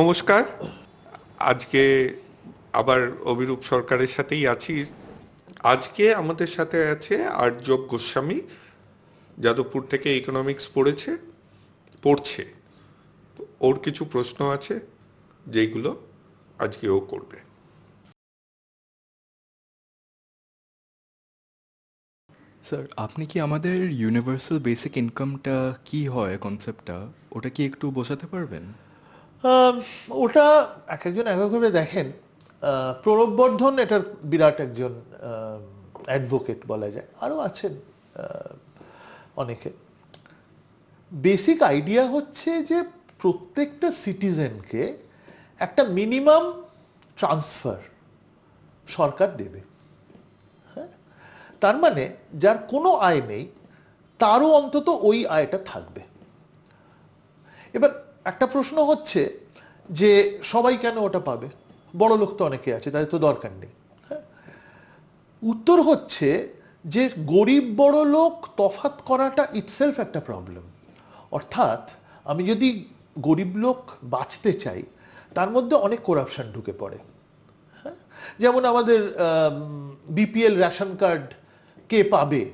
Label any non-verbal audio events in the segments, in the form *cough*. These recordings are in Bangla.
নমস্কার। আজকে আবার অভিরূপ সরকারের সাথেই আছি। আজকে আমাদের সাথে আছে আর্যব গোস্বামী, যাদবপুর থেকে ইকোনমিক্স পড়েছে, পড়ছে। ওর কিছু প্রশ্ন আছে যেগুলো আজকে ও করবে। স্যার, আপনি কি আমাদের ইউনিভার্সাল বেসিক ইনকামটা কি হয় কনসেপ্টটা ওটা কি একটু বোঝাতে পারবেন? ওটা এক একজন এক একভাবে দেখেন। আহ, প্রণব বর্ধন এটার বিরাট একজন অ্যাডভোকেট বলা যায়। আরও আছেন অনেকে। বেসিক আইডিয়া হচ্ছে যে প্রত্যেকটা সিটিজেনকে একটা মিনিমাম ট্রান্সফার সরকার দেবে। হ্যাঁ? তার মানে যার কোনো আয় নেই তারও অন্তত ওই আয়টা থাকবে। এবার একটা প্রশ্ন হচ্ছে যে সবাই কেন ওটা পাবে? বড় লোক তো অনেকে আছে, তাদের তো দরকার নেই। হ্যাঁ? উত্তর হচ্ছে যে গরিব বড় লোক তফাত করাটা ইটসেলফ একটা প্রবলেম অর্থাৎ আমি যদি গরিব লোক বাঁচতে চাই, তার মধ্যে অনেক করাপশন ঢুকে পড়ে। হ্যাঁ? যেমন আমাদের বিপিএল রেশন কার্ড কে পাবে?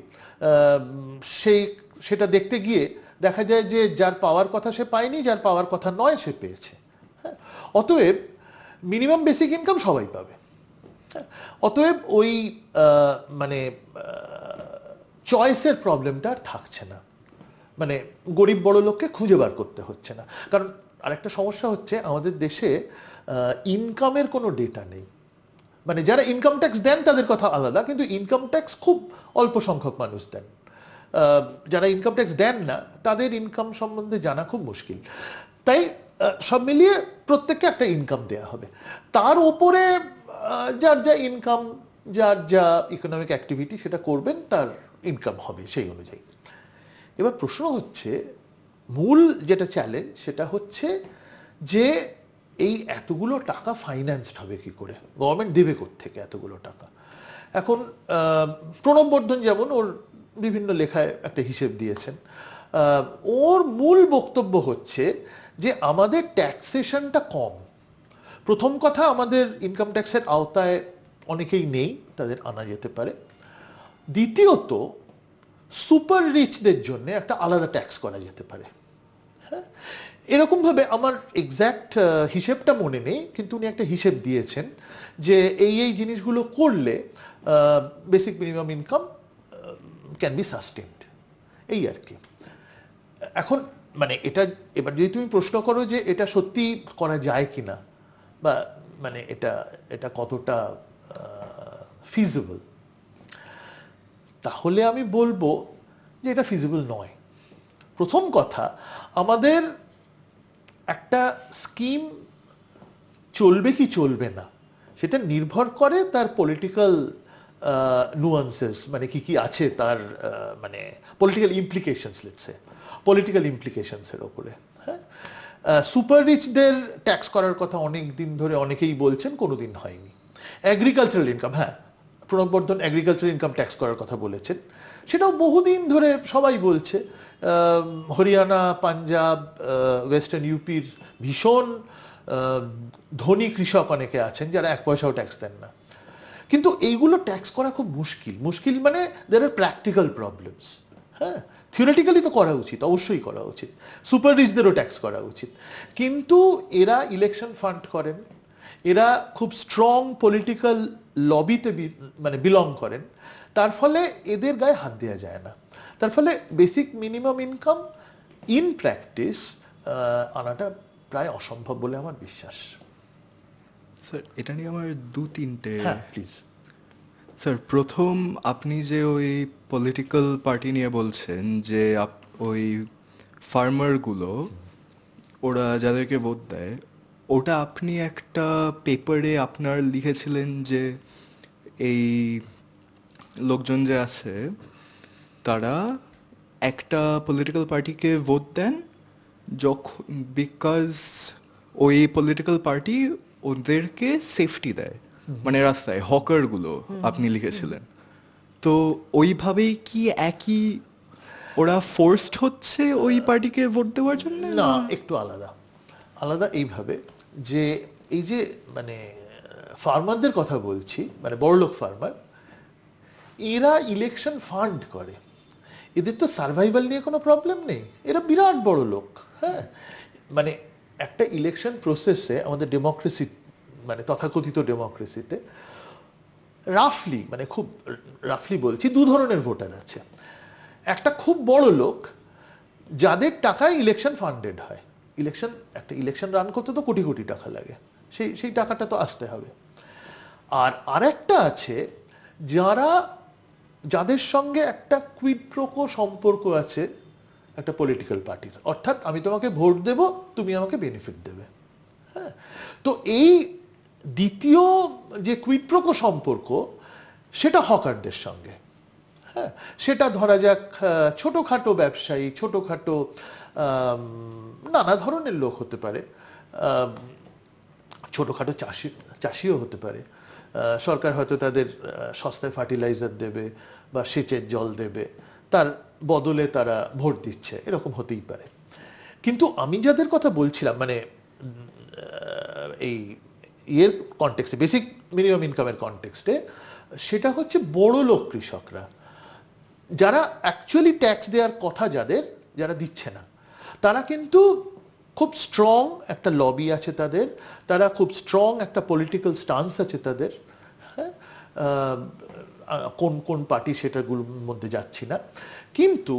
সেই সেটা দেখতে গিয়ে দেখা যায় যে যার পাওয়ার কথা সে পায়নি, যার পাওয়ার কথা নয় সে পেয়েছে। হ্যাঁ অতএব মিনিমাম বেসিক ইনকাম সবাই পাবে। হ্যাঁ? অতএব ওই মানে চয়েসের প্রবলেমটা আর থাকছে না। মানে গরিব বড় লোককে খুঁজে বার করতে হচ্ছে না। কারণ আরেকটা সমস্যা হচ্ছে আমাদের দেশে ইনকামের কোনো ডেটা নেই। মানে যারা ইনকাম ট্যাক্স দেন তাদের কথা আলাদা, কিন্তু ইনকাম ট্যাক্স খুব অল্প সংখ্যক মানুষ দেন। যারা ইনকাম ট্যাক্স দেন না, তাদের ইনকাম সম্বন্ধে জানা খুব মুশকিল। তাই সব মিলিয়ে প্রত্যেককে একটা ইনকাম দেয়া হবে। তার ওপরে যার যা ইনকাম যার যা ইকোনমিক অ্যাক্টিভিটি সেটা করবেন, তার ইনকাম হবে সেই অনুযায়ী। এবার প্রশ্ন হচ্ছে, মূল যেটা চ্যালেঞ্জ সেটা হচ্ছে যে এই এতগুলো টাকা ফাইন্যান্সড হবে কি করে? গভর্নমেন্ট দেবে থেকে এতগুলো টাকা? এখন প্রণব বর্ধন যেমন ওর বিভিন্ন লেখায় একটা হিসেব দিয়েছেন। ওর মূল বক্তব্য হচ্ছে যে আমাদের ট্যাক্সেশনটা কম। প্রথম কথা, আমাদের ইনকাম ট্যাক্সের আওতায় অনেকেই নেই, তাদের আনা যেতে পারে। দ্বিতীয়ত সুপার রিচদের জন্য একটা আলাদা ট্যাক্স করা যেতে পারে। হ্যাঁ? এরকমভাবে আমার এক্স্যাক্ট হিসেবটা মনে নেই, কিন্তু উনি একটা হিসেব দিয়েছেন যে এই এই জিনিসগুলো করলে basic minimum income can be sustained এই আর কি. এখন মানে এটা, এবার যদি তুমি প্রশ্ন করো যে এটা সত্যি করা যায় কি না বা মানে এটা এটা কতটা ফিজিবল তাহলে আমি বলব যে এটা ফিজিবল নয়। প্রথম কথা, আমাদের একটা স্কিম চলবে কি চলবে না, সেটা নির্ভর করে তার পলিটিক্যাল নুয়ান্সেস মানে কি কি আছে তার মানে political implications let's say political ইমপ্লিকেশনসের ওপরে হ্যাঁ? সুপার রিচদের ট্যাক্স করার কথা অনেক দিন ধরে অনেকেই বলছেন কোনো দিন হয়নি। অ্যাগ্রিকালচারাল ইনকাম হ্যাঁ প্রণব বর্ধন ইনকাম ট্যাক্স করার কথা বলেছেন। সেটাও বহুদিন ধরে সবাই বলছে হরিয়ানা, পাঞ্জাব ওয়েস্টার্ন ইউপির ভীষণ ধনী কৃষক অনেকে আছেন যারা এক পয়সাও ট্যাক্স দেন না। কিন্তু এইগুলো ট্যাক্স করা খুব মুশকিল। মুশকিল মানে দের আর প্র্যাকটিক্যাল প্রবলেমস হ্যাঁ? থিওরিটিক্যালি তো করা উচিত, অবশ্যই করা উচিত। সুপার রিচদেরও ট্যাক্স করা উচিত। কিন্তু এরা ইলেকশন ফান্ড করেন, এরা খুব স্ট্রং পলিটিক্যাল লবিতে মানে বিলং করেন। তার ফলে এদের গায়ে হাত দেওয়া যায় না। তার ফলে basic minimum income in practice আনাটা প্রায় অসম্ভব বলে আমার বিশ্বাস। স্যার এটা নিয়ে আমার দু তিনটে হ্যাঁ প্লিজ স্যার প্রথম আপনি যে ওই পলিটিক্যাল পার্টি নিয়ে বলছেন যে ওই ফার্মারগুলো ওরা যাদেরকে ভোট দেয় ওটা আপনি একটা পেপারে আপনার লিখেছিলেন যে এই লোকজন যে আছে তারা একটা পলিটিক্যাল পার্টিকে ভোট দেন যখন বিকজ ওই পলিটিক্যাল পার্টি ওদেরকে সেফটি দেয়। মানে রাস্তায় হকারগুলো আপনি লিখেছিলেন। তো ওইভাবেই কি একই ওরা ফোর্সড হচ্ছে ওই পার্টিকে ভোট দেওয়ার জন্য? না, একটু আলাদা। আলাদা এইভাবে যে এই যে মানে ফার্মারদের কথা বলছি মানে বড়লোক ফার্মার এরা ইলেকশন ফান্ড করে। এদের তো সার্ভাইভাল নিয়ে কোনো প্রবলেম নেই। এরা বিরাট বড় লোক হ্যাঁ? মানে একটা ইলেকশন প্রসেসে আমাদের ডেমোক্রেসি মানে তথাকথিত ডেমোক্রেসিতে রাফলি মানে খুব রাফলি বলছি, দু ধরনের ভোটার আছে। একটা খুব বড় লোক, যাদের টাকায় ইলেকশন ফান্ডেড হয়। ইলেকশন একটা ইলেকশন রান করতে তো কোটি কোটি টাকা লাগে। সেই সেই টাকাটা তো আসতে হবে। আর আরেকটা আছে, যারা, যাদের সঙ্গে একটা কুইপ্রোকো সম্পর্ক আছে একটা পলিটিক্যাল পার্টির অর্থাৎ আমি তোমাকে ভোট দেব, তুমি আমাকে বেনিফিট দেবে। হ্যাঁ? তো এই দ্বিতীয় যে কুইপ্রোকো সম্পর্ক, সেটা হকারদের সঙ্গে। হ্যাঁ? সেটা ধরা যাক ছোটোখাটো ব্যবসায়ী, ছোটোখাটো নানা ধরনের লোক হতে পারে। ছোটোখাটো চাষি, চাষিও হতে পারে। সরকার হয়তো তাদের সস্তায় ফার্টিলাইজার দেবে বা সেচের জল দেবে। তার বদলে তারা ভোট দিচ্ছে, এরকম হতেই পারে। কিন্তু আমি যাদের কথা বলছিলাম মানে এই ইয়ের কনটেক্সটে বেসিক মিনিমাম ইনকামের কনটেক্সটে সেটা হচ্ছে বড় লোক কৃষকরা। যারা অ্যাকচুয়ালি ট্যাক্স দেওয়ার কথা যাদের, যারা দিচ্ছে না। তারা কিন্তু খুব স্ট্রং একটা লবি আছে তাদের, তারা খুব স্ট্রং একটা পলিটিক্যাল স্টান্স আছে তাদের হ্যাঁ? কোন কোন পার্টি সেটাগুলোর মধ্যে যাচ্ছি না। কিন্তু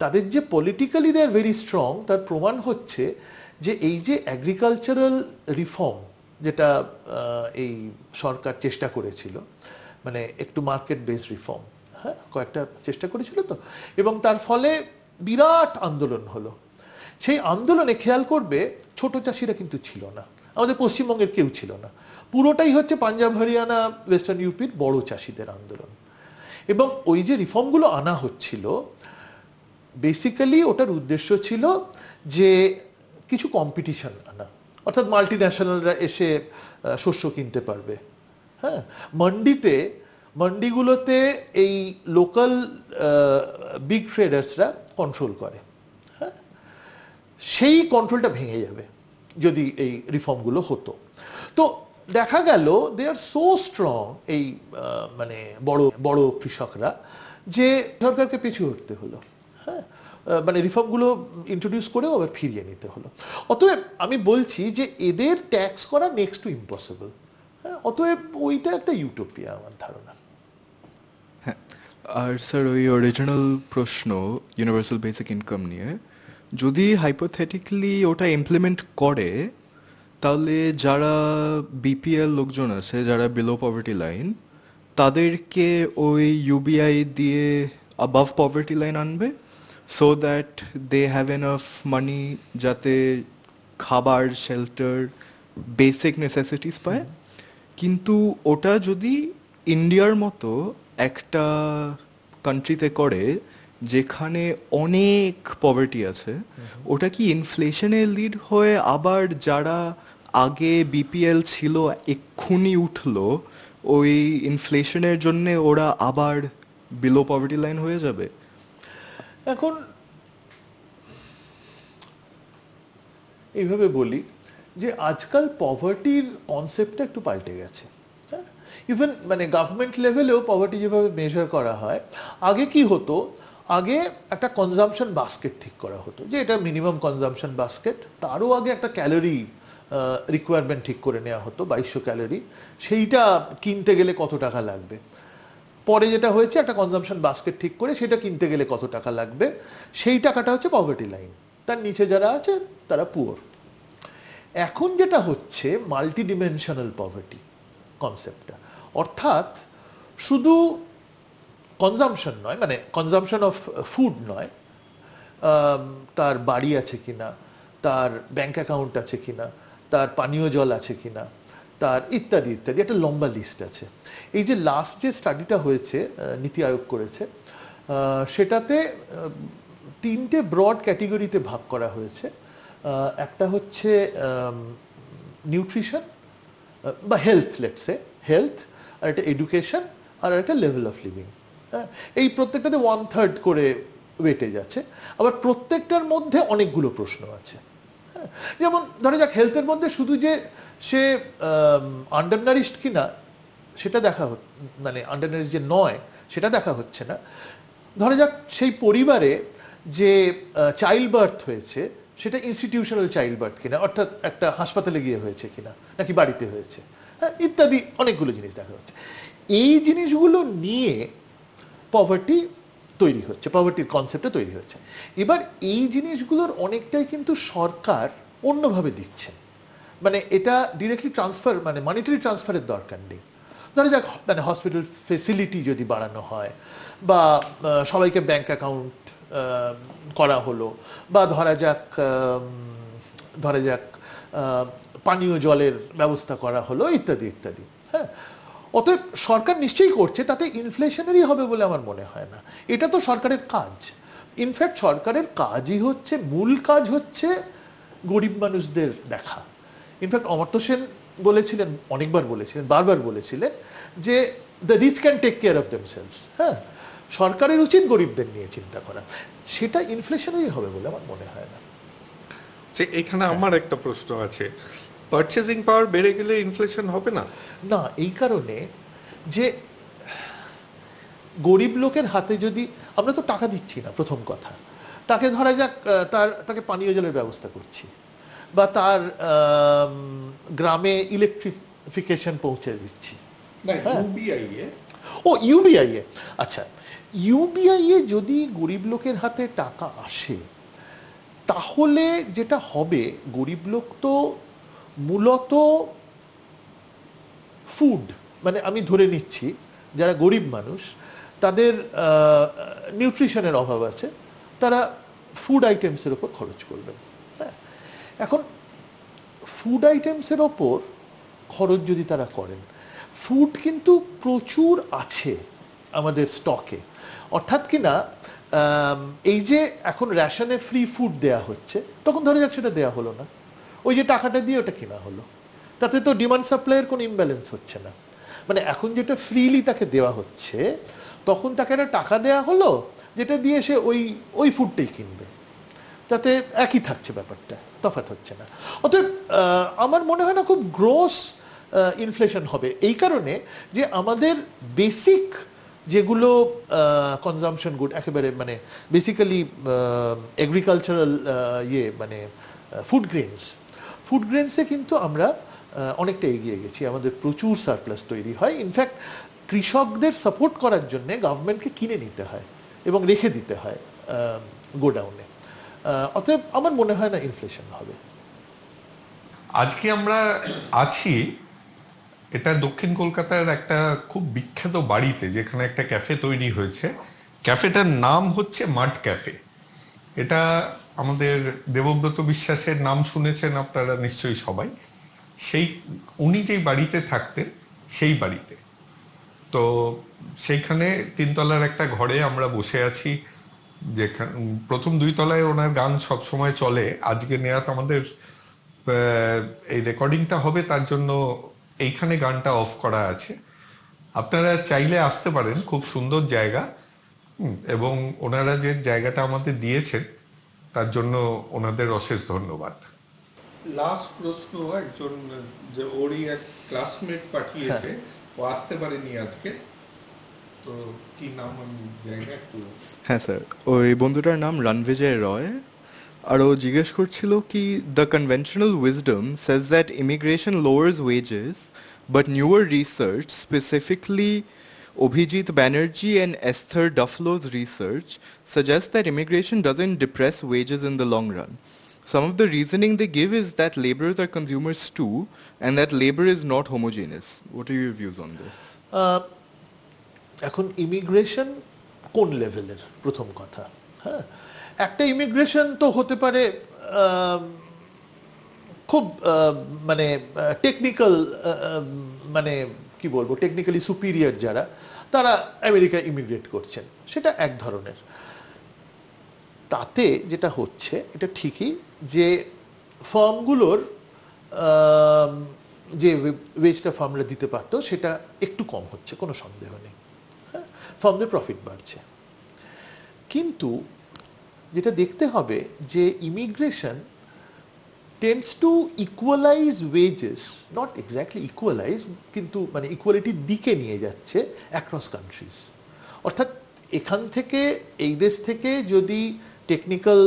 তাদের যে politically they are very strong তার প্রমাণ হচ্ছে যে এই যে অ্যাগ্রিকালচারাল রিফর্ম যেটা এই সরকার চেষ্টা করেছিল মানে একটু মার্কেট বেস রিফর্ম হ্যাঁ কয়েকটা চেষ্টা করেছিল তো, এবং তার ফলে বিরাট আন্দোলন হলো। সেই আন্দোলনে খেয়াল করবে, ছোট চাষিরা কিন্তু ছিল না। আমাদের পশ্চিমবঙ্গের কেউ ছিল না। পুরোটাই হচ্ছে পাঞ্জাব, হরিয়ানা ওয়েস্টার্ন ইউপির বড় চাষিদের আন্দোলন। এবং ওই যে রিফর্মগুলো আনা হচ্ছিল বেসিক্যালি ওটার উদ্দেশ্য ছিল যে কিছু কম্পিটিশন আনা। অর্থাৎ মাল্টি ন্যাশনালরা এসে শস্য কিনতে পারবে। হ্যাঁ? মন্ডিতে, মন্ডিগুলোতে এই লোকাল বিগ ট্রেডার্সরা কন্ট্রোল করে। হ্যাঁ? সেই কন্ট্রোলটা ভেঙে যাবে। যদি এই রিফর্মগুলো হতো। তো দেখা গেল দে আর সো স্ট্রং এই মানে বড় বড় কৃষকরা, যে সরকারকে পিছু হটতে হলো। হ্যাঁ মানে রিফর্মগুলো ইন্ট্রোডিউস করেও আবার ফিরিয়ে নিতে হলো। অতএব আমি বলছি যে এদের ট্যাক্স করা নেক্সট টু ইম্পসিবল হ্যাঁ অতএব ওইটা একটা ইউটোপিয়া আমার ধারণা। হ্যাঁ আর স্যার ওই অরিজিনাল প্রশ্ন ইউনিভার্সাল বেসিক ইনকাম নিয়ে যদি হাইপোথেটিক্যালি ওটা ইমপ্লিমেন্ট করে তাহলে যারা বিপিএল লোকজন আছে যারা বিলো পভার্টি লাইন তাদেরকে ওই ইউবিআই দিয়ে আবাভ পভার্টি লাইন আনবে so that they have enough money যাতে খাবার শেল্টার বেসিক নেসেসিটিস পায়। কিন্তু ওটা যদি ইন্ডিয়ার মতো একটা কান্ট্রিতে করে যেখানে অনেক পভার্টি আছে ওটা কি ইনফ্লেশনে লিড হয়ে আবার যারা আগে বিপিএল ছিল এক্ষুনি উঠল ওই ইনফ্লেশনের জন্য ওরা আবার বিলো পভার্টি লাইন হয়ে যাবে? এখন এইভাবে বলি যে আজকাল পভার্টির কনসেপ্টটা একটু পাল্টে গেছে। ইভেন মানে গভর্নমেন্ট লেভেলেও পভার্টি যেভাবে মেজার করা হয় আগে কি হতো আগে একটা কনজামশন বাস্কেট ঠিক করা হতো, যে এটা মিনিমাম কনজামশন বাস্কেট তারও আগে একটা ক্যালোরি রিকোয়ারমেন্ট ঠিক করে নেওয়া হতো, বাইশশো ক্যালোরি সেইটা কিনতে গেলে কত টাকা লাগবে? পরে যেটা হয়েছে, একটা কনজামশন বাস্কেট ঠিক করে সেটা কিনতে গেলে কত টাকা লাগবে? সেই টাকাটা হচ্ছে পভার্টি লাইন তার নিচে যারা আছে, তারা পুয়ার এখন যেটা হচ্ছে মাল্টি ডিমেনশনাল পভার্টি কনসেপ্টটা অর্থাৎ শুধু কনজামশন নয় মানে কনজামশন অফ ফুড নয়। তার বাড়ি আছে কিনা, তার ব্যাংক অ্যাকাউন্ট আছে কিনা, তার পানীয় জল আছে কিনা, তার ইত্যাদি ইত্যাদি। একটা লম্বা লিস্ট আছে। এই যে লাস্ট যে স্টাডিটা হয়েছে নীতি আয়োগ করেছে সেটাতে তিনটে ব্রড ক্যাটেগরিতে ভাগ করা হয়েছে। একটা হচ্ছে নিউট্রিশন বা হেলথ লেটসে হেলথ আর একটা এডুকেশন আর একটা লেভেল অফ লিভিং এই প্রত্যেকটাতে ওয়ান থার্ড করে ওয়েটেজ আছে। আবার প্রত্যেকটার মধ্যে অনেকগুলো প্রশ্ন আছে। হ্যাঁ যেমন ধরা যাক হেলথের মধ্যে শুধু যে সে আন্ডারনারিস্ট কিনা, সেটা দেখা মানে আন্ডারনারিস্ট যে নয়, সেটা দেখা হচ্ছে না। ধরা যাক, সেই পরিবারে যে চাইল্ড বার্থ হয়েছে, সেটা ইনস্টিটিউশনাল চাইল্ড বার্থ কিনা, অর্থাৎ একটা হাসপাতালে গিয়ে হয়েছে কিনা, নাকি বাড়িতে হয়েছে। হ্যাঁ ইত্যাদি অনেকগুলো জিনিস দেখা হচ্ছে। এই জিনিসগুলো নিয়ে পভার্টি তৈরি হচ্ছে পভার্টির কনসেপ্টে তৈরি হচ্ছে। এবার এই জিনিসগুলোর অনেকটাই কিন্তু সরকার অন্যভাবে দিচ্ছে। মানে এটা ডিরেক্টলি ট্রান্সফার মানে মানিটারি ট্রান্সফারের দরকার নেই। ধরা যাক মানে হসপিটাল ফেসিলিটি যদি বাড়ানো হয়, বা সবাইকে ব্যাংক অ্যাকাউন্ট করা হলো, বা ধরা যাক ধরা যাক পানীয় জলের ব্যবস্থা করা হলো, ইত্যাদি ইত্যাদি হ্যাঁ? অতএব সরকার নিশ্চয়ই করছে তাতে ইনফ্লেশনারি হবে বলে আমার মনে হয় না। এটা তো সরকারের কাজ। ইনফ্যাক্ট সরকারের কাজই হচ্ছে মূল কাজ হচ্ছে গরিব মানুষদের দেখা। ইনফ্যাক্ট অমর্ত্য সেন বলেছিলেন অনেকবার বলেছিলেন বারবার বলেছিলেন যে the rich can take care of themselves হ্যাঁ সরকারের উচিত গরিবদের নিয়ে চিন্তা করা। সেটা ইনফ্লেশনারি হবে বলে আমার মনে হয় না। যে এখানে আমার একটা প্রশ্ন আছে। পারচেজিং পাওয়ার বেড়ে গেলে ইনফ্লেশন হবে না? না এই কারণে যে গরিব লোকের হাতে যদি আমরা তো টাকা দিচ্ছি না প্রথম কথা। তাকে ধরা যাক তার তাকে পানীয় জলের ব্যবস্থা করছি। বা তার গ্রামে ইলেকট্রিফিকেশন পৌঁছে দিচ্ছি। হ্যাঁ। ও ইউবিআই এ। আচ্ছা ইউবিআই এ যদি গরিব লোকের হাতে টাকা আসে তাহলে যেটা হবে গরিব লোক তো মূলত ফুড মানে আমি ধরে নিচ্ছি, যারা গরিব মানুষ, তাদের নিউট্রিশনের অভাব আছে, তারা ফুড আইটেমসের ওপর খরচ করবেন হ্যাঁ? এখন ফুড আইটেমসের ওপর খরচ যদি তারা করেন ফুড কিন্তু প্রচুর আছে আমাদের স্টকে অর্থাৎ কিনা এই যে এখন রেশনে ফ্রি ফুড দেয়া হচ্ছে, তখন ধরা যাক সেটা দেয়া হলো না। ওই যে টাকাটা দিয়ে ওটা কেনা হলো। তাতে তো ডিমান্ড সাপ্লাইয়ের কোনো ইমব্যালেন্স হচ্ছে না। মানে এখন যেটা ফ্রিলি তাকে দেওয়া হচ্ছে, তখন তাকে একটা টাকা দেওয়া হলো, যেটা দিয়ে সে ওই ওই ফুডটাই কিনবে। তাতে একই থাকছে ব্যাপারটা, তফাৎ হচ্ছে না। অতএব আমার মনে হয় না খুব গ্রোস ইনফ্লেশন হবে। এই কারণে যে আমাদের বেসিক যেগুলো কনজামশন গুড একেবারে মানে বেসিক্যালি এগ্রিকালচারাল ইয়ে মানে ফুড গ্রেনস ফুড গ্রেনসে কিন্তু আমরা অনেকটা এগিয়ে গেছি। আমাদের প্রচুর সারপ্লাস তৈরি হয়। ইনফ্যাক্ট কৃষকদের সাপোর্ট করার জন্য গভর্নমেন্টকে কিনে নিতে হয় এবং রেখে দিতে হয় গোডাউনে অতএব আমার মনে হয় না ইনফ্লেশন হবে। আজকে আমরা আছি, এটা দক্ষিণ কলকাতার একটা খুব বিখ্যাত বাড়িতে, যেখানে একটা ক্যাফে তৈরি হয়েছে। ক্যাফেটার নাম হচ্ছে মাঠ ক্যাফে এটা আমাদের দেবব্রত বিশ্বাসের নাম শুনেছেন আপনারা নিশ্চয়ই সবাই। সেই, উনি যেই বাড়িতে থাকতেন, সেই বাড়িতে। তো সেইখানে তিনতলার একটা ঘরে আমরা বসে আছি। যেখানে, প্রথম দুই তলায় ওনার গান সব সময় চলে। আজকে নেয়াত আমাদের এই রেকর্ডিংটা হবে, তার জন্য এইখানে গানটা অফ করা আছে। আপনারা চাইলে আসতে পারেন, খুব সুন্দর জায়গা। এবং ওনারা যে জায়গাটা আমাদের দিয়েছেন তার জন্য ওনাদের অশেষ ধন্যবাদ। লাস্ট প্রশ্ন একজন যে ওরই এক ক্লাসমেট পাঠিয়েছে ও আসতে পারেনি আজকে। তো কি নাম আমি জায়গা একটু হ্যাঁ স্যার ওই বন্ধুটার নাম রণবিজয় রয়। আর ও জিজ্ঞেস করছিল কি the conventional wisdom says that immigration lowers wages but newer research specifically Obhijit Banerjee and Esther Duflo's research suggests that immigration doesn't depress wages in the long run. Some of the reasoning they give is that laborers are consumers too, and that labor is not homogeneous. What are your views on this? আহ, এখন ইমিগ্রেশন কোন লেভেলের প্রথম কথা হ্যাঁ একটা ইমিগ্রেশন তো হতে পারে আম, খুব আহ, মানে টেকনিক্যাল মানে কি বলব টেকনিক্যালি সুপিরিয়র যারা, তারা আমেরিকা ইমিগ্রেট করছেন। সেটা এক ধরনের। তাতে যেটা হচ্ছে, এটা ঠিকই যে ফর্মগুলোর যে ওয়েজটা ফার্মরা দিতে পারত, সেটা একটু কম হচ্ছে, কোনো সন্দেহ নেই। হ্যাঁ? ফার্মদের প্রফিট বাড়ছে। কিন্তু যেটা দেখতে হবে যে immigration tends to equalize wages not exactly equalize কিন্তু মানে ইকুয়ালিটির দিকে নিয়ে যাচ্ছে অ্যাক্রস কান্ট্রিজ অর্থাৎ এখান থেকে, এই দেশ থেকে যদি টেকনিক্যাল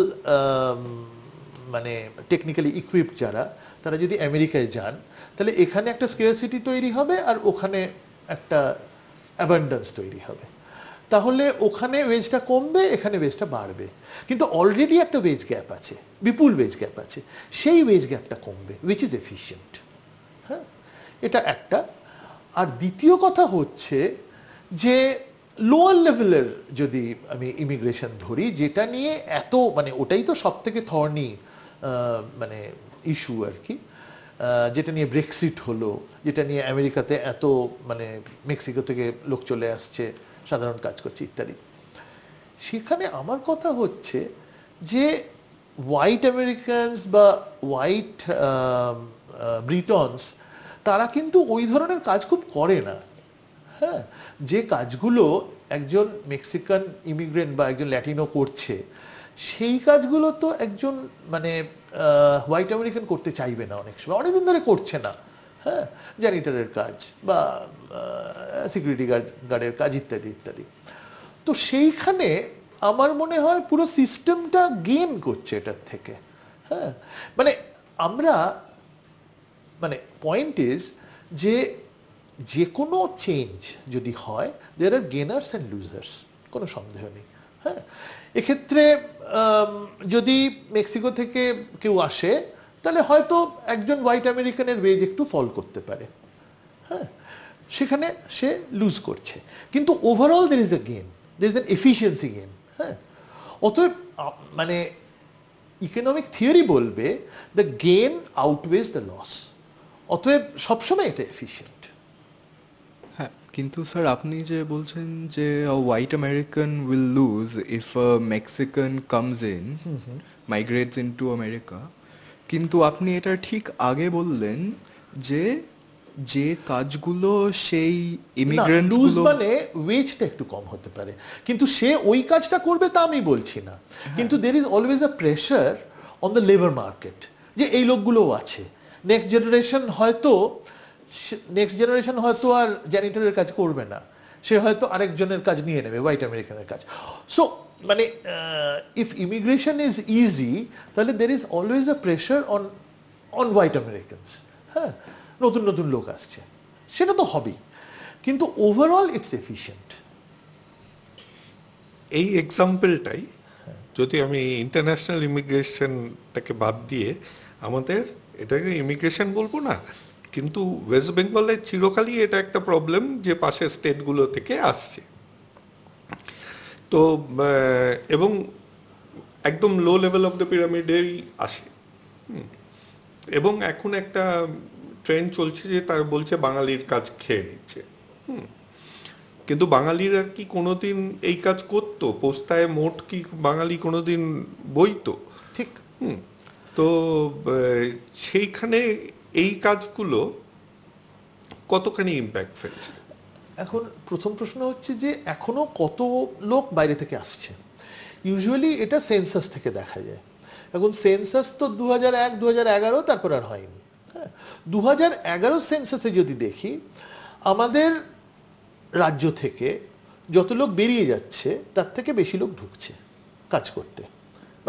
মানে টেকনিক্যালি ইকুইপড যারা, তারা যদি আমেরিকায় যান, তাহলে এখানে একটা স্কেয়ারসিটি তৈরি হবে আর ওখানে একটা অ্যাবান্ডেন্স তৈরি হবে। তাহলে ওখানে ওয়েজটা কমবে, এখানে ওয়েজটা বাড়বে। কিন্তু অলরেডি একটা ওয়েজ গ্যাপ আছে, বিপুল ওয়েজ গ্যাপ আছে। সেই ওয়েজ গ্যাপটা কমবে উইচ ইজ এফিশিয়েন্ট হ্যাঁ? এটা একটা। আর দ্বিতীয় কথা হচ্ছে যে লোয়ার লেভেলের যদি আমি ইমিগ্রেশন ধরি, যেটা নিয়ে এত মানে ওটাই তো সব থেকে থর্নি মানে ইস্যু আর কি। যেটা নিয়ে ব্রেক্সিট হলো, যেটা নিয়ে আমেরিকাতে এত মানে মেক্সিকো থেকে লোক চলে আসছে। সাধারণ কাজ করছে, ইত্যাদি। সেখানে আমার কথা হচ্ছে যে হোয়াইট আমেরিকানস বা হোয়াইট ব্রিটনস তারা কিন্তু ওই ধরনের কাজ খুব করে না। হ্যাঁ যে কাজগুলো একজন মেক্সিকান ইমিগ্রেন্ট বা একজন ল্যাটিনো করছে, সেই কাজগুলো তো একজন মানে হোয়াইট আমেরিকান করতে চাইবে না অনেক সময়। অনেকদিন ধরে করছে না। হ্যাঁ জ্যানিটারের কাজ বা সিকিউরিটি গার্ড গার্ডের কাজ ইত্যাদি ইত্যাদি। তো সেইখানে আমার মনে হয় পুরো সিস্টেমটা গেম করছে এটার থেকে। হ্যাঁ মানে আমরা মানে পয়েন্ট ইজ যে যে কোনো চেঞ্জ যদি হয় দেয়ার আর গেনার্স অ্যান্ড লুজার্স কোনো সন্দেহ নেই। হ্যাঁ এক্ষেত্রে যদি মেক্সিকো থেকে কেউ আসে তাহলে হয়তো একজন হোয়াইট আমেরিকানের ওয়েজ একটু ফল করতে পারে। হ্যাঁ? সেখানে সে লুজ করছে। কিন্তু overall there is a game there is an efficiency game হ্যাঁ? অতএব মানে ইকোনমিক থিওরি বলবে the gain outweighs the loss অতএব সবসময় এটা এফিসিয়েন্ট হ্যাঁ কিন্তু স্যার আপনি যে বলছেন যে white American will lose if a Mexican comes in migrates into America কিন্তু আপনি এটা ঠিক আগে বললেন যে যে কাজগুলো সেই ইমিগ্রেন্ট লুজ মানে ওয়েজটা একটু কম হতে পারে। কিন্তু সে ওই কাজটা করবে তা আমি বলছি না। কিন্তু there is always a pressure on the labour market যে এই লোকগুলোও আছে। নেক্সট জেনারেশন হয়তো নেক্সট জেনারেশন হয়তো আর জ্যানিটরের কাজ করবে না। সে হয়তো আরেকজনের কাজ নিয়ে নেবে হোয়াইট আমেরিকানের কাজ। সো মানে ইফ ইমিগ্রেশন ইজ ইজি তাহলে there is always a pressure on on white Americans হ্যাঁ নতুন নতুন লোক আসছে। সেটা তো হবেই। কিন্তু ওভারঅল ইটস এফিশিয়েন্ট এই এক্সাম্পলটাই যদি আমি ইন্টারন্যাশনাল ইমিগ্রেশনটাকে বাদ দিয়ে, আমাদের এটাকে ইমিগ্রেশন বলব না? কিন্তু ওয়েস্ট বেঙ্গলে চিরকালই এটা একটা প্রবলেম যে পাশের স্টেটগুলো থেকে আসছে। তো এবং একদম লো লেভেল অফ দ্য পিরামিডেরই আসে। এবং এখন একটা ট্রেন্ড চলছে যে তার বলছে বাঙালির কাজ খেয়ে নিচ্ছে। হুম। কিন্তু বাঙালিরা কি কোনোদিন এই কাজ করতো? পোস্তায় মোট কি বাঙালি কোনোদিন বইতো? ঠিক। হুম। তো সেইখানে এই কাজগুলো কতখানি ইম্প্যাক্ট ফেলছে? এখন প্রথম প্রশ্ন হচ্ছে যে এখনও কত লোক বাইরে থেকে আসছে? ইউজুয়ালি এটা সেন্সাস থেকে দেখা যায়। এখন সেন্সাস তো দু হাজার এক এগারো, তারপর আর হয়নি। হ্যাঁ দু হাজার এগারো সেন্সাসে যদি দেখি, আমাদের রাজ্য থেকে যত লোক বেরিয়ে যাচ্ছে, তার থেকে বেশি লোক ঢুকছে কাজ করতে।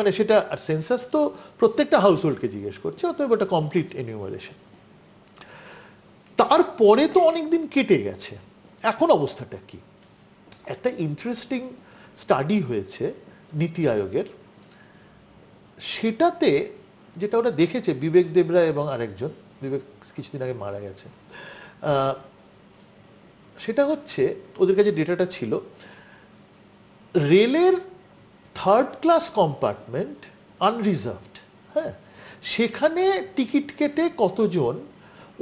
মানে সেটা আর সেন্সাস তো প্রত্যেকটা হাউস হোল্ডকে জিজ্ঞেস করছে, অতএব ওটা কমপ্লিট এনিউমারেশন তারপরে তো অনেক দিন কেটে গেছে। এখন অবস্থাটা কি? একটা ইন্টারেস্টিং স্টাডি হয়েছে নীতি আয়োগের। সেটাতে যেটা ওরা দেখেছে, বিবেক দেবরা এবং আরেকজন, বিবেক কিছুদিন আগে মারা গেছে সেটা হচ্ছে ওদের কাছে ডেটাটা ছিল, রেলের থার্ড ক্লাস কম্পার্টমেন্ট আনরিজার্ভড হ্যাঁ? সেখানে টিকিট কেটে কতজন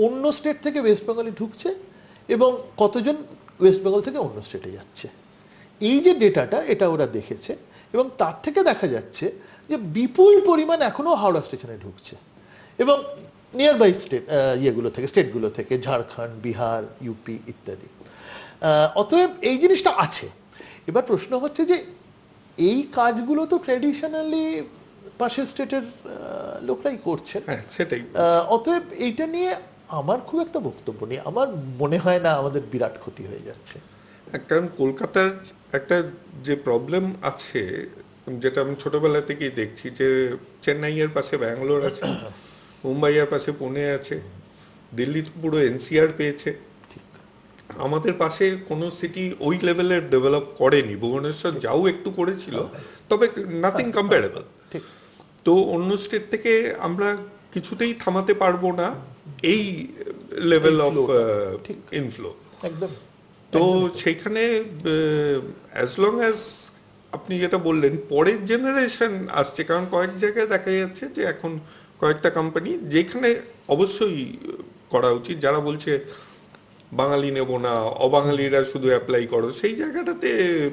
অন্য স্টেট থেকে ওয়েস্ট বেঙ্গলে ঢুকছে এবং কতজন ওয়েস্ট বেঙ্গল থেকে অন্য স্টেটে যাচ্ছে? এই যে ডেটাটা এটা ওরা দেখেছে এবং তার থেকে দেখা যাচ্ছে যে বিপুল পরিমাণ এখনও হাওড়া স্টেশনে ঢুকছে এবং নিয়ার বাই স্টেট ইয়েগুলো থেকে স্টেটগুলো থেকে, ঝাড়খণ্ড, বিহার ইউপি ইত্যাদি। অতএব এই জিনিসটা আছে। এবার প্রশ্ন হচ্ছে যে এই কাজগুলো তো ট্র্যাডিশনালি পাশের স্টেটের লোকরাই করছে হ্যাঁ সেটাই। অতএব এইটা নিয়ে আমার খুব একটা বক্তব্য নেই। আমার মনে হয় না আমাদের বিরাট ক্ষতি হয়ে যাচ্ছে। হ্যাঁ, কারণ কলকাতার একটা যে প্রবলেম আছে যেটা আমি ছোটবেলা থেকেই দেখছি যে চেন্নাইয়ের পাশে ব্যাঙ্গালোর আছে *coughs* মুম্বাইয়ের পাশে পুনে আছে দিল্লি তো পুরো এনসিআর পেয়েছে। আমাদের পাশে কোনো সিটি ওই লেভেলের ডেভেলপ করেনি। ভুবনেশ্বর যাও একটু করেছিল তবে নাথিং কম্পারেবল তো অন্য স্টেট থেকে আমরা কিছুতেই থামাতে পারব না এই লেভেল অফ ইনফ্লো একদম। তো সেইখানে অ্যাজ লং অ্যাজ আপনি যেটা বললেন পরের জেনারেশন আসছে কারণ কয়েক জায়গায় দেখা যাচ্ছে যে এখন কয়েকটা কোম্পানি যেখানে অবশ্যই করা উচিত যারা বলছে বাঙালি নেব না, অবাঙালিরা শুধু অ্যাপ্লাই করো, সেই জায়গাটাতে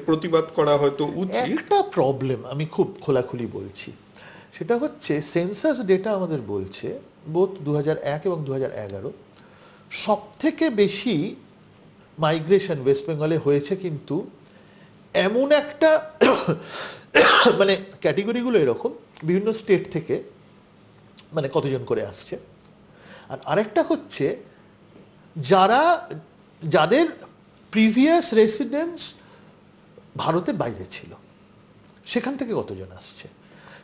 প্রতিবাদ করা হয়তো উচিত। একটা প্রবলেম আমি খুব খোলাখুলি বলছি। সেটা হচ্ছে সেন্সাস ডেটা আমাদের বলছে বোধ দু এবং দু এগারো সব থেকে বেশি মাইগ্রেশন ওয়েস্ট বেঙ্গলে হয়েছে কিন্তু এমন একটা *coughs* মানে ক্যাটেগরিগুলো এরকম, বিভিন্ন স্টেট থেকে মানে কতজন করে আসছে। আর আরেকটা হচ্ছে যারা, যাদের প্রিভিয়াস রেসিডেন্স ভারতের বাইরে ছিল, সেখান থেকে কতজন আসছে?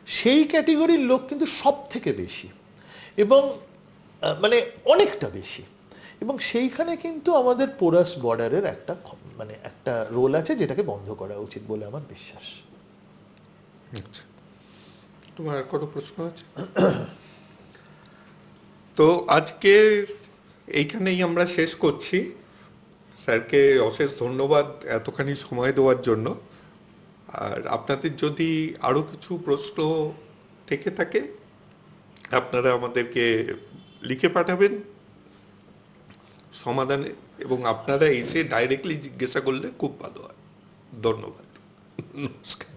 সেই ক্যাটেগরির লোক কিন্তু সব থেকে বেশি এবং মানে অনেকটা বেশি এবং সেইখানে কিন্তু আমাদের পোরাস বর্ডারের একটা মানে একটা রোল আছে যেটাকে বন্ধ করা উচিত বলে আমার বিশ্বাস। আচ্ছা। তোমার কোনো প্রশ্ন আছে? তো আজকে এইখানেই আমরা শেষ করছি। স্যারকে অশেষ ধন্যবাদ এতখানি সময় দেওয়ার জন্য। আর আপনাদের যদি আরও কিছু প্রশ্ন থেকে থাকে, আপনারা আমাদেরকে লিখে পাঠাবেন সমাধানে এবং আপনারা এসে ডাইরেক্টলি জিজ্ঞাসা করলে খুব ভালো হয়। ধন্যবাদ। নমস্কার।